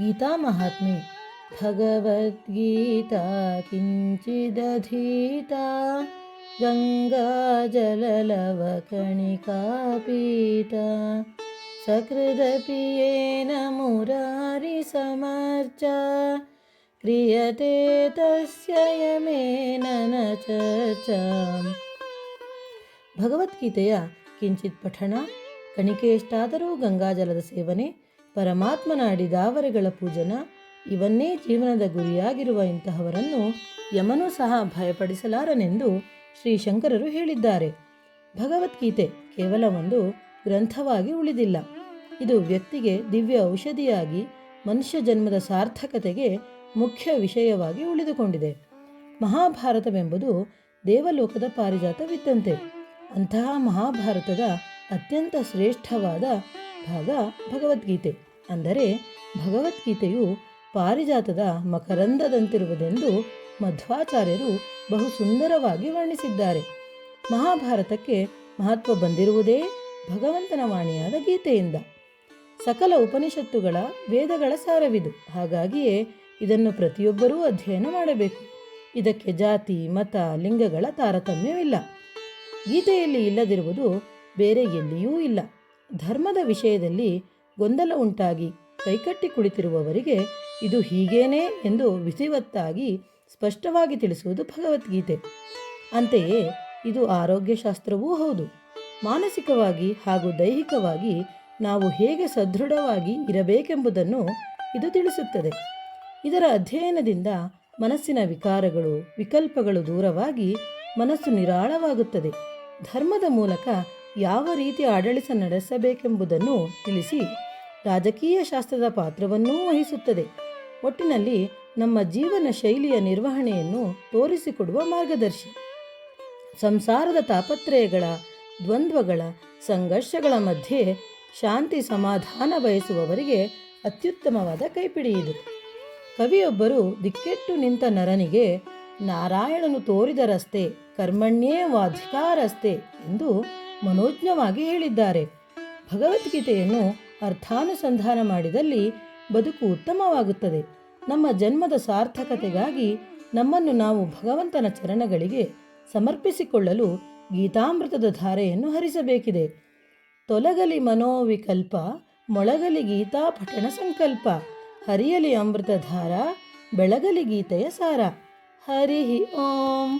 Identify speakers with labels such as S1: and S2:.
S1: ಗೀತಾ ಮಹಾತ್ಮೆ ಭಗವದ್ಗೀತಾ ಕಿಂಚಿದಧೀತಾ गङ्गाजललवकणिका पीता सकृदपि येन मुरारिसमर्चा क्रियते तस्य यमेन न चर्चाम् ಭಗವದ್ಗೀತೆಯ ಕಿಂಚಿತ್ ಪಠಣ ಕಣಿಕೆಯಷ್ಟಾದರೂ ಗಂಗಾಜಲದ ಸೇವನೆ ಪರಮಾತ್ಮನಾಡಿ ದಾವರೆಗಳ ಪೂಜನ ಇವನ್ನೇ ಜೀವನದ ಗುರಿಯಾಗಿರುವ ಇಂತಹವರನ್ನು ಯಮನೂ ಸಹ ಭಯಪಡಿಸಲಾರನೆಂದು ಶ್ರೀ ಶಂಕರರು ಹೇಳಿದ್ದಾರೆ. ಭಗವದ್ಗೀತೆ ಕೇವಲ ಒಂದು ಗ್ರಂಥವಾಗಿ ಉಳಿದಿಲ್ಲ. ಇದು ವ್ಯಕ್ತಿಗೆ ದಿವ್ಯ ಔಷಧಿಯಾಗಿ, ಮನುಷ್ಯ ಜನ್ಮದ ಸಾರ್ಥಕತೆಗೆ ಮುಖ್ಯ ವಿಷಯವಾಗಿ ಉಳಿದುಕೊಂಡಿದೆ. ಮಹಾಭಾರತವೆಂಬುದು ದೇವಲೋಕದ ಪಾರಿಜಾತವಿದ್ದಂತೆ. ಅಂತಹ ಮಹಾಭಾರತದ ಅತ್ಯಂತ ಶ್ರೇಷ್ಠವಾದ ಭಾಗ ಭಗವದ್ಗೀತೆ. ಅಂದರೆ ಭಗವದ್ಗೀತೆಯು ಪಾರಿಜಾತದ ಮಕರಂದದಂತಿರುವುದೆಂದು ಮಧ್ವಾಚಾರ್ಯರು ಬಹು ಸುಂದರವಾಗಿ ವರ್ಣಿಸಿದ್ದಾರೆ. ಮಹಾಭಾರತಕ್ಕೆ ಮಹತ್ವ ಬಂದಿರುವುದೇ ಭಗವಂತನ ವಾಣಿಯಾದ ಗೀತೆಯಿಂದ. ಸಕಲ ಉಪನಿಷತ್ತುಗಳ ವೇದಗಳ ಸಾರವಿದು. ಹಾಗಾಗಿಯೇ ಇದನ್ನು ಪ್ರತಿಯೊಬ್ಬರೂ ಅಧ್ಯಯನ ಮಾಡಬೇಕು. ಇದಕ್ಕೆ ಜಾತಿ, ಮತ, ಲಿಂಗಗಳ ತಾರತಮ್ಯವಿಲ್ಲ. ಗೀತೆಯಲ್ಲಿ ಇಲ್ಲದಿರುವುದು ಬೇರೆ ಎಲ್ಲಿಯೂ ಇಲ್ಲ. ಧರ್ಮದ ವಿಷಯದಲ್ಲಿ ಗೊಂದಲ ಉಂಟಾಗಿ ಕೈಕಟ್ಟಿ ಕುಳಿತಿರುವವರಿಗೆ ಇದು ಹೀಗೇನೇ ಎಂದು ವಿಧಿವತ್ತಾಗಿ ಸ್ಪಷ್ಟವಾಗಿ ತಿಳಿಸುವುದು ಭಗವದ್ಗೀತೆ. ಅಂತೆಯೇ ಇದು ಆರೋಗ್ಯಶಾಸ್ತ್ರವೂ ಹೌದು. ಮಾನಸಿಕವಾಗಿ ಹಾಗೂ ದೈಹಿಕವಾಗಿ ನಾವು ಹೇಗೆ ಸದೃಢವಾಗಿ ಇರಬೇಕೆಂಬುದನ್ನು ಇದು ತಿಳಿಸುತ್ತದೆ. ಇದರ ಅಧ್ಯಯನದಿಂದ ಮನಸ್ಸಿನ ವಿಕಾರಗಳು, ವಿಕಲ್ಪಗಳು ದೂರವಾಗಿ ಮನಸ್ಸು ನಿರಾಳವಾಗುತ್ತದೆ. ಧರ್ಮದ ಮೂಲಕ ಯಾವ ರೀತಿ ಆಡಳಿತ ನಡೆಸಬೇಕೆಂಬುದನ್ನು ತಿಳಿಸಿ ರಾಜಕೀಯ ಶಾಸ್ತ್ರದ ಪಾತ್ರವನ್ನೂ ವಹಿಸುತ್ತದೆ. ಒಟ್ಟಿನಲ್ಲಿ ನಮ್ಮ ಜೀವನ ಶೈಲಿಯ ನಿರ್ವಹಣೆಯನ್ನು ತೋರಿಸಿಕೊಡುವ ಮಾರ್ಗದರ್ಶಿ. ಸಂಸಾರದ ತಾಪತ್ರಯಗಳ, ದ್ವಂದ್ವಗಳ, ಸಂಘರ್ಷಗಳ ಮಧ್ಯೆ ಶಾಂತಿ ಸಮಾಧಾನ ಬಯಸುವವರಿಗೆ ಅತ್ಯುತ್ತಮವಾದ ಕೈಪಿಡಿ ಇದು. ಕವಿಯೊಬ್ಬರು ದಿಕ್ಕೆಟ್ಟು ನಿಂತ ನರನಿಗೆ, ನಾರಾಯಣನು ತೋರಿದ ರಸ್ತೆ ಕರ್ಮಣ್ಯೇ ವಾಧಿಕಾರಸ್ತೆ ಎಂದು ಮನೋಜ್ಞವಾಗಿ ಹೇಳಿದ್ದಾರೆ. ಭಗವದ್ಗೀತೆಯನ್ನು ಅರ್ಥಾನುಸಂಧಾನ ಮಾಡಿದಲ್ಲಿ ಬದುಕು ಉತ್ತಮವಾಗುತ್ತದೆ. ನಮ್ಮ ಜನ್ಮದ ಸಾರ್ಥಕತೆಗಾಗಿ ನಮ್ಮನ್ನು ನಾವು ಭಗವಂತನ ಚರಣಗಳಿಗೆ ಸಮರ್ಪಿಸಿಕೊಳ್ಳಲು ಗೀತಾಮೃತದ ಧಾರೆಯನ್ನು ಹರಿಸಬೇಕಿದೆ. ತೊಲಗಲಿ ಮನೋವಿಕಲ್ಪ, ಮೊಳಗಲಿ ಗೀತಾ ಪಠಣ ಸಂಕಲ್ಪ, ಹರಿಯಲಿ ಅಮೃತಧಾರ, ಬೆಳಗಲಿ ಗೀತೆಯ ಸಾರ. ಹರಿ ಓಂ.